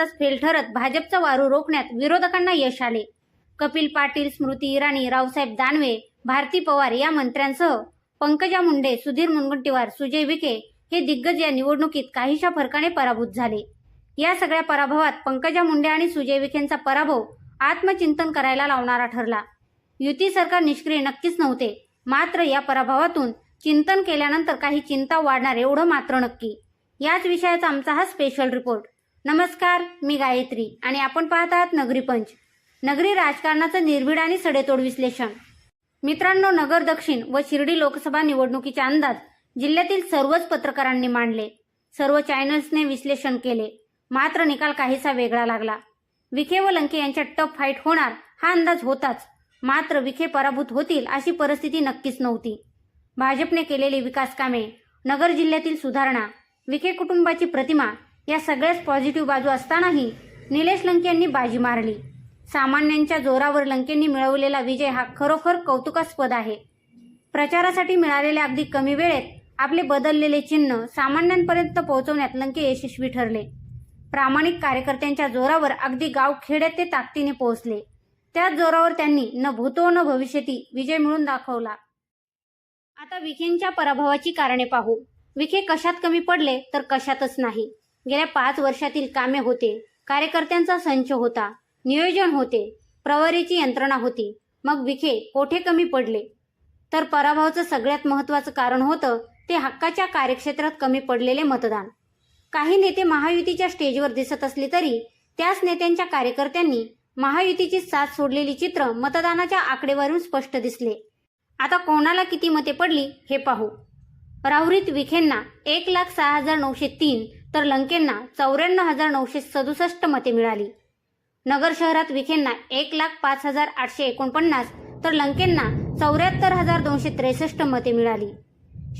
पहिल्यांदाच फेल ठरत भाजपचा वारू रोखण्यात विरोधकांना यश आले. कपिल पाटील स्मृती इराणी रावसाहेब दानवे भारती पवार या मंत्र्यांसह पंकजा मुंडे सुधीर मुनगंटीवार सुजय विखे हे दिग्गज या निवडणुकीत काहीशा फरकाने पराभूत झाले. या सगळ्या पराभवात पंकजा मुंडे आणि सुजय विखेंचा पराभव आत्मचिंतन करायला लावणारा ठरला. युती सरकार निष्क्रिय नक्कीच नव्हते. मात्र या पराभवातून चिंतन केल्यानंतर काही चिंता वाढणार एवढं मात्र नक्की. याच विषयाचा आमचा हा स्पेशल रिपोर्ट नमस्कार मी गायत्री आणि आपण पाहत आहात नगरी पंच. नगरी राजकारणाचं निर्भीड आणि सडेतोड विश्लेषण. मित्रांनो नगर दक्षिण व शिर्डी लोकसभा निवडणुकीचे अंदाज जिल्ह्यातील सर्वच पत्रकारांनी मांडले. सर्व चॅनल्सने विश्लेषण केले. मात्र निकाल काहीसा वेगळा लागला. विखे व लंके यांच्या टफ फाईट होणार हा अंदाज होताच. मात्र विखे पराभूत होतील अशी परिस्थिती नक्कीच नव्हती. भाजपने केलेली विकास कामे नगर जिल्ह्यातील सुधारणा विखे कुटुंबाची प्रतिमा या सगळ्याच पॉझिटिव्ह बाजू असतानाही निलेश लंके यांनी बाजी मारली. सामान्यांच्या जोरावर लंकेंनी मिळवलेला विजय हा खरोखर कौतुकास्पद आहे. प्रचारासाठी मिळालेल्या अगदी कमी वेळेत आपले बदललेले चिन्ह सामान्यांपर्यंत पोहोचवण्यात लंके यशस्वी ठरले. प्रामाणिक कार्यकर्त्यांच्या जोरावर अगदी गाव खेड्यात ते ताकदीने पोहोचले. त्याच जोरावर त्यांनी न भूतो न भविष्यती विजय मिळून दाखवला. आता विखेंच्या पराभवाची कारणे पाहू. विखे कशात कमी पडले तर कशातच नाही. गेल्या पाच वर्षातील कामे होते. कार्यकर्त्यांचा संच होता. नियोजन होते. प्रवरीची यंत्रणा होती. मग विखे कोठे कमी पडले? तर पराभवाचं सगळ्यात महत्वाचं कारण होतं ते हक्काच्या कार्यक्षेत्रात कमी पडलेले मतदान. काही नेते महायुतीच्या स्टेजवर दिसत असले तरी त्याच नेत्यांच्या कार्यकर्त्यांनी महायुतीची साथ सोडलेली चित्र मतदानाच्या आकडेवारून स्पष्ट दिसले. आता कोणाला किती मते पडली हे पाहू. राहुरीत विखेंना एक लाख सहा हजार नऊशे तीन तर लंकेंना चौऱ्याण्णव हजार नऊशे सदुसष्ट मते मिळाली. नगर शहरात विखेंना एक लाख पाच हजार आठशे एकोणपन्नास तर लंकेंना चौऱ्याहत्तर हजार दोनशे त्रेसष्ट मते मिळाली.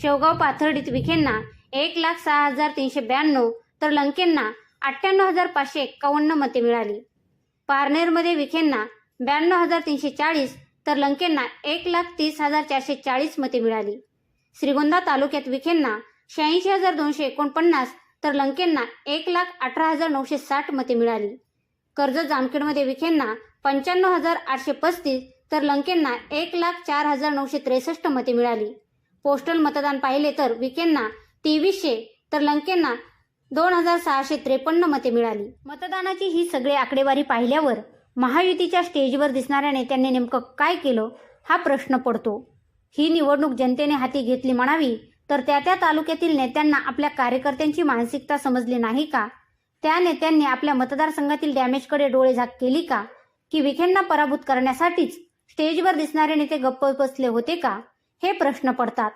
शेवगाव पाथर्डीत विखेंना एक लाख सहा हजार तीनशे ब्याण्णव तर लंकेंना अठ्ठ्याण्णव हजार पाचशे एक्कावन्न मते मिळाली. पारनेरमध्ये विखेंना ब्याण्णव हजार तीनशे चाळीस तर लंकेंना एक लाख तीस हजार चारशे चाळीस मते मिळाली. श्रीगोंदा तालुक्यात विखेंना शहाऐंशी हजार दोनशे एकोणपन्नास तर लंकेंना एक लाख अठरा हजार नऊशे साठ मते मिळाली. कर्जत जामखेडमध्ये विखेंना पंच्याण्णव हजार आठशे पस्तीस तर लंकेंना एक लाख चार हजार नऊशे त्रेसष्ट मते मिळाली. पोस्टल मतदान पाहिले तर विखेंना तेवीसशे तर लंकेंना दोन हजार सहाशे त्रेपन्न मते मिळाली. मतदानाची ही सगळी आकडेवारी पाहिल्यावर महायुतीच्या स्टेजवर दिसणाऱ्या नेत्यांनी नेमकं काय केलं हा प्रश्न पडतो. ही निवडणूक जनतेने हाती घेतली म्हणावी तर त्या त्या तालुक्यातील नेत्यांना आपल्या कार्यकर्त्यांची मानसिकता समजली नाही का? त्या नेत्यांनी आपल्या मतदारसंघातील डॅमेजकडे डोळे झाक केली का? की विखेंना पराभूत करण्यासाठीच स्टेजवर दिसणारे नेते गप्प बसले होते का? हे प्रश्न पडतात.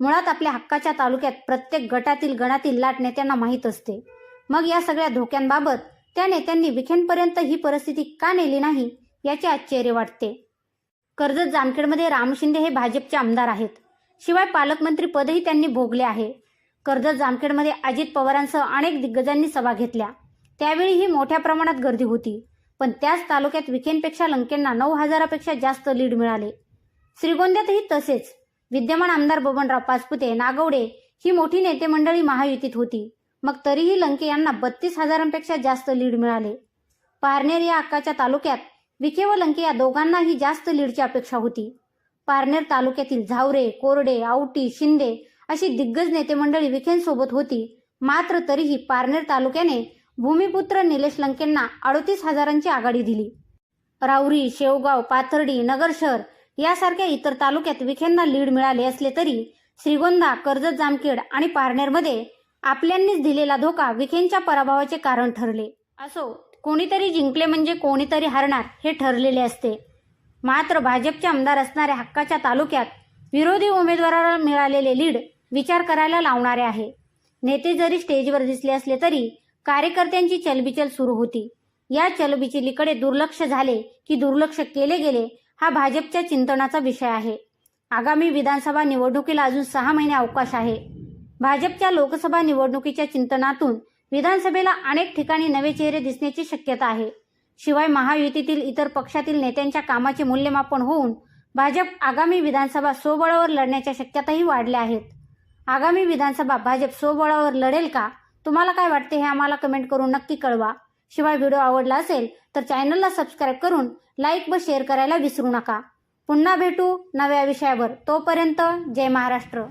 मुळात आपल्या हक्काच्या तालुक्यात प्रत्येक गटातील गणातील लाट नेत्यांना माहीत असते. मग या सगळ्या धोक्यांबाबत त्या नेत्यांनी विखेंपर्यंत ही परिस्थिती का नेली नाही याचे आश्चर्य वाटते. कर्जत जामखेडमध्ये राम शिंदे हे भाजपचे आमदार आहेत. शिवाय पालकमंत्री पदही त्यांनी भोगले आहे. कर्जत जामखेडमध्ये अजित पवारांसह अनेक दिग्गजांनी सभा घेतल्या. त्यावेळीही मोठ्या प्रमाणात गर्दी होती. पण त्याच तालुक्यात विखेंपेक्षा लंकेंना नऊ हजारापेक्षा जास्त लीड मिळाले. श्रीगोंद्यातही तसेच. विद्यमान आमदार बबनराव पाचपुते नागवडे ही मोठी नेते मंडळी महायुतीत होती. मग तरीही लंके यांना बत्तीस हजारांपेक्षा जास्त लीड मिळाले. पारनेर या अक्काच्या तालुक्यात विखे व लंके या दोघांनाही जास्त लीडची अपेक्षा होती. पारनेर तालुक्यातील झावरे कोरडे आवटी शिंदे अशी दिग्गज नेते मंडळी विखेंसोबत होती. मात्र तरीही पारनेर तालुक्याने भूमिपुत्र निलेश लंकेंना अडतीस हजारांची आघाडी दिली. राऊरी शेवगाव पाथर्डी नगर शहर यासारख्या इतर तालुक्यात विखेंना लीड मिळाले असले तरी श्रीगोंदा कर्जत जामखेड आणि पारनेरमध्ये आपल्यांनीच दिलेला धोका विखेंच्या पराभवाचे कारण ठरले. असो कोणीतरी जिंकले म्हणजे कोणीतरी हरणार हे ठरलेले असते. मात्र भाजपचे आमदार असणाऱ्या हक्काच्या तालुक्यात विरोधी उमेदवाराला मिळालेले लीड विचार करायला लावणारे आहे. नेते जरी स्टेजवर दिसले असले तरी कार्यकर्त्यांची चलबिचल सुरू होती. या चलबिचलीकडे दुर्लक्ष झाले की दुर्लक्ष केले गेले हा भाजपच्या चिंतनाचा विषय आहे. आगामी विधानसभा निवडणुकीला अजून सहा महिने अवकाश आहे. भाजपच्या लोकसभा निवडणुकीच्या चिंतनातून विधानसभेला अनेक ठिकाणी नवे चेहरे दिसण्याची शक्यता आहे. शिवाय महायुतीतील इतर पक्षातील नेत्यांच्या कामाचे मूल्यमापन होऊन भाजप आगामी विधानसभा स्वबळावर लढण्याच्या शक्यताही वाढल्या आहेत. आगामी विधानसभा भाजप स्वबळावर लढेल का? तुम्हाला काय वाटते हे आम्हाला कमेंट करून नक्की कळवा. शिवाय व्हिडिओ आवडला असेल तर चॅनलला सबस्क्राईब करून लाईक व शेअर करायला विसरू नका. पुन्हा भेटू नव्या विषयावर. तोपर्यंत जय महाराष्ट्र.